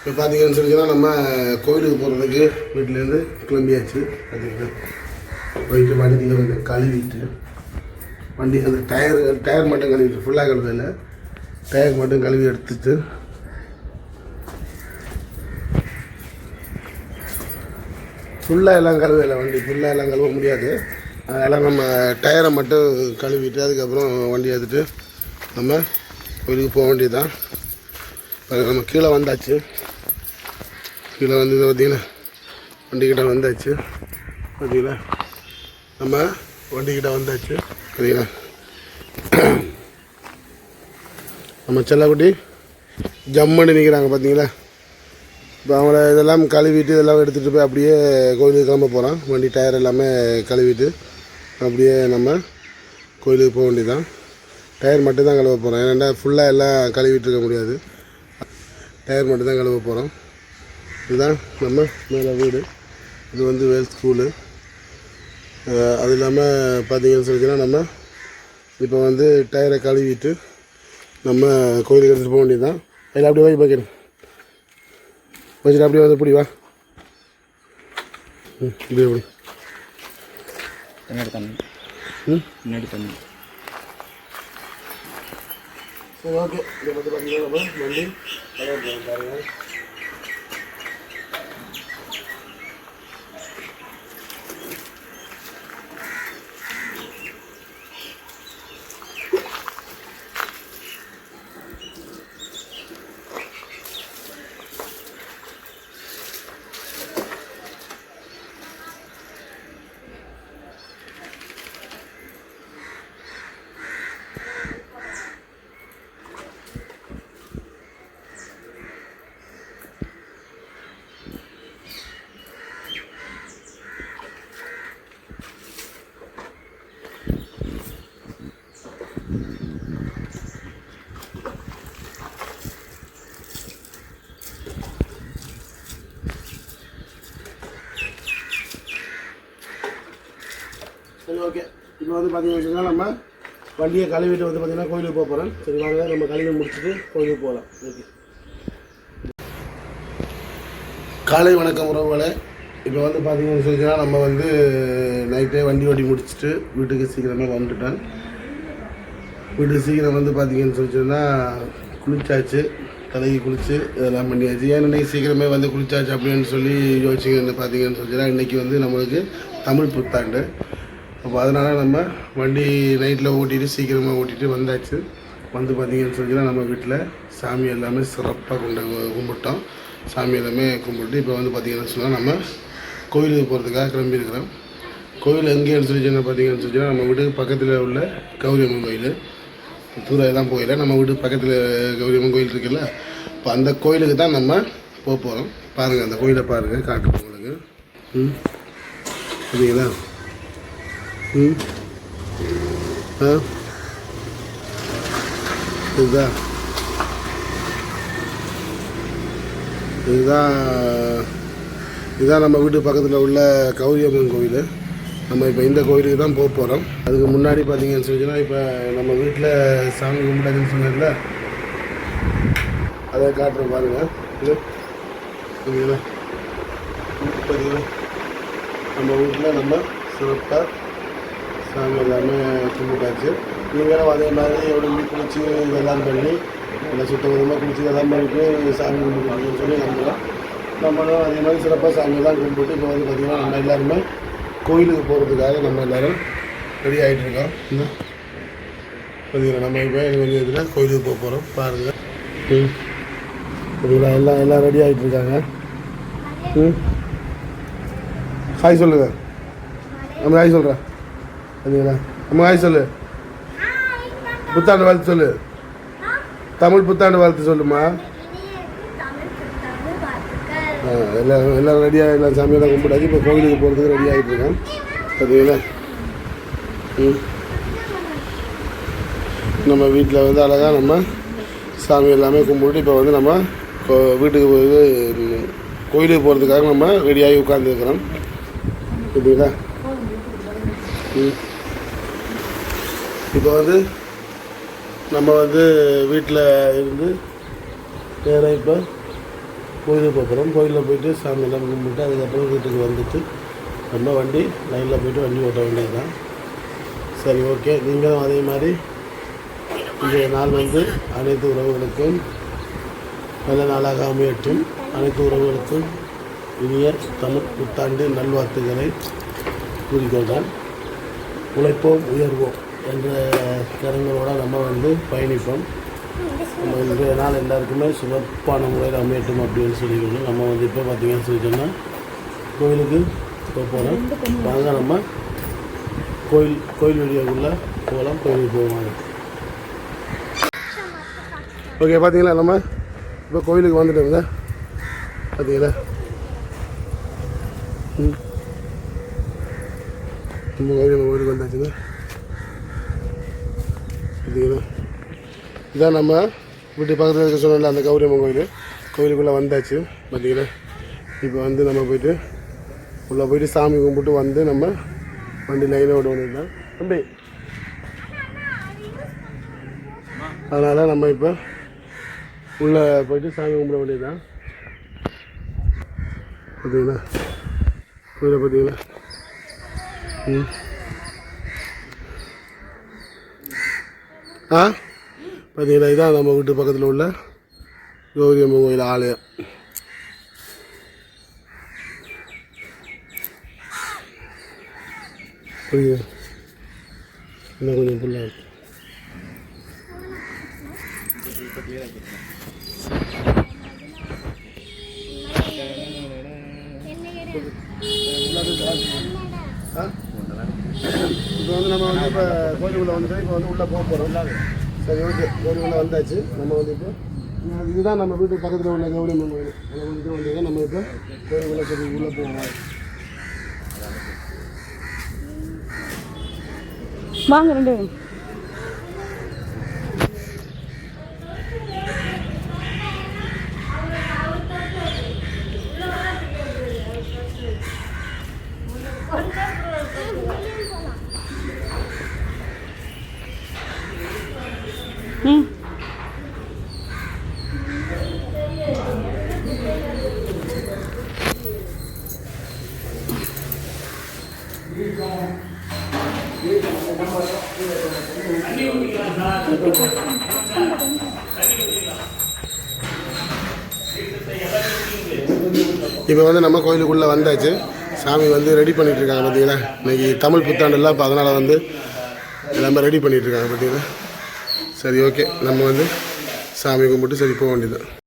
இப்போ பார்த்தீங்கன்னு சொல்லிச்சுன்னா நம்ம கோயிலுக்கு போகிறதுக்கு வீட்டிலேருந்து கிளம்பியாச்சு. பார்த்தீங்கன்னா போயிட்டு வண்டியில் வந்து கழுவிட்டு வண்டி அந்த டயர் டயர் மட்டும் கழுவிட்டு ஃபுல்லாக கழுவல டயர் மட்டும் கழுவி எடுத்துட்டு ஃபுல்லாக எல்லாம் கழுவலை வண்டி. ஃபுல்லாக எல்லாம் கழுவ முடியாது. அதனால் நம்ம டயரை மட்டும் கழுவிட்டு அதுக்கப்புறம் வண்டி எடுத்துகிட்டு நம்ம கோயிலுக்கு போக வேண்டியதுதான். தான் நம்ம கீழே வந்தாச்சு. கீழே வந்து பார்த்திங்கன்னா வண்டிக்கிட்ட வந்தாச்சு. பார்த்தீங்களா? நம்ம வண்டிக்கிட்ட வந்தாச்சு. பார்த்திங்கன்னா நம்ம செல்லக்குட்டி ஜம்முன்னு நிற்கிறாங்க பார்த்தீங்களா? இப்போ அவங்கள இதெல்லாம் கழுவிட்டு இதெல்லாம் எடுத்துகிட்டு போய் அப்படியே கோயிலுக்கு கிளம்ப போகிறோம் வண்டி டயர் எல்லாமே கழுவிட்டு அப்படியே நம்ம கோயிலுக்கு போக வேண்டியதுதான். டயர் மட்டும்தான் கழுவ போகிறோம் ஏன்னா ஃபுல்லாக எல்லாம் கழுவிட்டு இருக்க முடியாது. டயர் மட்டும் தான் கழுவ போகிறோம் இதுதான் நம்ம மேலே வீடு. இது வந்து வேல் ஸ்கூலு. அது இல்லாமல் பார்த்தீங்கன்னு சொல்லிச்சுன்னா நம்ம இப்போ வந்து டயரை கழுவிட்டு நம்ம கோயிலுக்கு எடுத்துகிட்டு போக வேண்டியது தான் அதில் அப்படியே போய் பார்க்கணும் வச்சுட்டு அப்படியே வந்து இப்படி வா. ம் இப்படி தண்ணி. ம்? சரி ஓகே இதை பற்றி பார்த்தீங்கன்னா நம்ம வண்டி கலர் ஓகே. இப்போ வந்து பார்த்தீங்கன்னா நம்ம வண்டியை கழுவிட்டு வந்து பார்த்தீங்கன்னா கோயிலுக்கு போக போகிறோம் சரி வாங்க நம்ம கழுவி முடிச்சுட்டு கோயிலுக்கு போகலாம். ஓகே. காலை வணக்கம் உறவுகளை. இப்போ வந்து பார்த்தீங்கன்னு சொல்லிச்சுன்னா நம்ம வந்து நைட்டே வண்டி ஓட்டி முடிச்சுட்டு வீட்டுக்கு சீக்கிரமாக வந்துட்டேன் வீட்டுக்கு சீக்கிரம் வந்து பார்த்தீங்கன்னு சொல்லிச்சோன்னா குளிச்சாச்சு. தலைக்கு குளிச்சு இதெல்லாம் பண்ணியாச்சு. ஏன் இன்னைக்கு சீக்கிரமே வந்து குளிச்சாச்சு அப்படின்னு சொல்லி யோசிச்சிங்கன்னு பார்த்தீங்கன்னு சொல்லிச்சுன்னா இன்றைக்கி வந்து நம்மளுக்கு தமிழ் புத்தாண்டு. அப்போ அதனால் நம்ம வண்டி நைட்டில் ஓட்டிட்டு சீக்கிரமாக ஓட்டிட்டு வந்தாச்சு. வந்து பார்த்தீங்கன்னு சொல்லிச்சுன்னா நம்ம வீட்டில் சாமி எல்லாமே சிறப்பாக கொண்டு கும்பிட்டோம். சாமி எல்லாமே கும்பிட்டு இப்போ வந்து பார்த்தீங்கன்னு சொன்னால் நம்ம கோயிலுக்கு போகிறதுக்காக கிளம்பியிருக்கிறோம். கோயில் எங்கேன்னு சொல்லி சொன்னால் பார்த்தீங்கன்னு சொல்லி நம்ம வீட்டுக்கு பக்கத்தில் உள்ள கௌரியம்மன் கோயில். தூரம் போயில நம்ம வீட்டுக்கு பக்கத்தில் கௌரியம்மன் கோயில் இருக்குல்ல இப்போ அந்த கோயிலுக்கு தான் நம்ம போக போகிறோம் பாருங்கள் அந்த கோயிலை பாருங்கள் காட்டுறோம் உங்களுக்கு. ம் சரிங்களா ம் ஆ இதுதான் இதுதான் இதுதான் நம்ம வீட்டு பக்கத்தில் உள்ள கௌரியம்மன் கோயில்? நம்ம இப்போ இந்த கோயிலுக்கு தான் போக போகிறோம் அதுக்கு முன்னாடி பார்த்தீங்கன்னு சொல்லிச்சுன்னா இப்போ நம்ம வீட்டில் சாமி கும்பிட்டாதுன்னு சொன்னேன்ல அதை காட்டுற பாருங்கள் இது பார்த்தீங்கன்னா நம்ம வீட்டில் நம்ம சிறப்பாக சாமி எல்லாமே கும்பிட்டாச்சு. நீங்களும் அதே மாதிரி எவ்வளோ குளிச்சு இதெல்லாம் பண்ணி நல்லா சுத்தமாக குளிச்சு இதெல்லாம் பண்ணிட்டு சாமி கும்பிட்டுருக்கீங்கன்னு சொல்லி நம்பலாம் நம்மளும் அதே மாதிரி சிறப்பாக சாமியெல்லாம் கும்பிட்டு இப்போ வந்து பார்த்திங்கன்னா நம்ம எல்லாருமே கோயிலுக்கு போகிறதுக்காக நம்ம எல்லோரும் ரெடி ஆகிட்டு இருக்கோம். இந்த நம்ம இப்போ கொஞ்சம் இதில் கோயிலுக்கு போக போகிறோம் பாருங்கள் ம். சரிங்களா எல்லாம் எல்லாம் ரெடி ஆகிட்டு இருக்காங்க. ம். ஹாய் சொல்லுங்கள் நம்ம ஹாய் சொல்கிறேன் சரிங்களா நம்ம ஹாய் சொல்லு. புத்தாண்டு வாழ்த்து சொல்லு. தமிழ் புத்தாண்டு வாழ்த்து சொல்லுமா? ஆ, எல்லாம் எல்லாம் ரெடியாக எல்லாம் சாமியெல்லாம் கும்பிடாது இப்போ கோவிலுக்கு போகிறதுக்கு ரெடி ஆகிட்டு இருக்கேன் பார்த்தீங்களா ம். நம்ம வீட்டில் வந்து அழகாக நம்ம சாமி எல்லாமே கும்பிட்டு இப்போ வந்து நம்ம கோ- வீட்டுக்கு போய் கோயிலுக்கு போகிறதுக்காக நம்ம ரெடியாகி உட்காந்துருக்குறோம் சரிங்களா ம். இப்போ வந்து நம்ம வந்து வீட்டில் இருந்து நேராக இப்போ கோயிலுக்கு போகிறோம். கோயிலில் போயிட்டு சாமியெல்லாம் கும்பிட்டு அதுக்கப்புறம் வீட்டுக்கு வந்துட்டு நம்ம வண்டி லைனில் போயிட்டு வண்டி ஓட்ட வேண்டியது தான் சரி ஓகே. நீங்களும் அதே மாதிரி இன்றைய நாள் வந்து அனைத்து உறவுகளுக்கும் நல்ல நாளாக அமையட்டும். அனைத்து உறவுகளுக்கும் இனிய தமிழ் புத்தாண்டு நல்வாழ்த்துக்களை கூறிக்கொள்கிறேன். உழைப்போம் உயர்வோம். என்ற கருங்களோட நம்ம வந்து பயணிப்போம். நம்ம இன்றைய நாள் எல்லாருக்குமே சிறப்பான முறையில் அமையட்டும் அப்படின்னு சொல்லிக்கணும் நம்ம வந்து இப்போ பார்த்தீங்கன்னு சொல்லி சொன்னால் கோயிலுக்கு போக போகிறோம் வாங்க நம்ம கோயில் கோயில் வீடியோக்குள்ளே போகலாம் கோயிலுக்கு போவாங்க ஓகே பார்த்தீங்களா நம்ம? இப்போ கோயிலுக்கு வந்துட்டோங்க பார்த்தீங்களா? ம். நம்ம கோயில் நம்ம கோயிலுக்கு வந்தாச்சுங்க. பார்த்தீங்கன்னா இதான் நம்ம வீட்டு பக்கத்தில் இருக்க சொன்னல அந்த கௌரியம்மன் கோயில். கோயிலுக்குள்ளே வந்தாச்சு பார்த்தீங்கன்னா இப்போ வந்து நம்ம போயிட்டு உள்ளே போயிட்டு சாமி கும்பிட்டு வந்து நம்ம வண்டி லைனில் விட தான் தம்பி. அதனால் நம்ம இப்போ உள்ளே போயிட்டு சாமி கும்பிட வேண்டியதுதான். பார்த்தீங்களா கோயிலை பார்த்தீங்களா ம். ஆ? பார்த்தீங்களா இதான் நம்ம வீட்டு பக்கத்தில் உள்ள கௌரி அம்மன் கோயில் ஆலயம். புரியுது? இன்னும் கொஞ்சம் ஃபுல்லாக இருக்கு. நம்ம வந்து இப்போ கோயிலுக்குள்ளே வந்துட்டு இப்போ வந்து உள்ளே போக போகிறோம் சரி ஓகே. கோயிலுக்குள்ளே வந்தாச்சு. நம்ம வந்து இப்போ இதுதான் நம்ம வீட்டு பக்கத்தில் உள்ள கௌரி அம்மன் கோயில். அதை வந்துட்டு வந்து நம்ம இப்போ கோயிலுக்குள்ளே சரி உள்ளே போவோம். வாங்க ரெண்டு இப்போ வந்து நம்ம கோயிலுக்குள்ளே வந்தாச்சு. சாமி வந்து ரெடி பண்ணிட்டு இருக்காங்க பார்த்தீங்களா? இன்னைக்கு தமிழ் புத்தாண்டுலாம் இப்போ அதனால் வந்து எல்லாமே ரெடி பண்ணிட்டு இருக்காங்க பார்த்தீங்களா? சரி ஓகே நம்ம வந்து சாமி கும்பிட்டு சரி போக வேண்டியது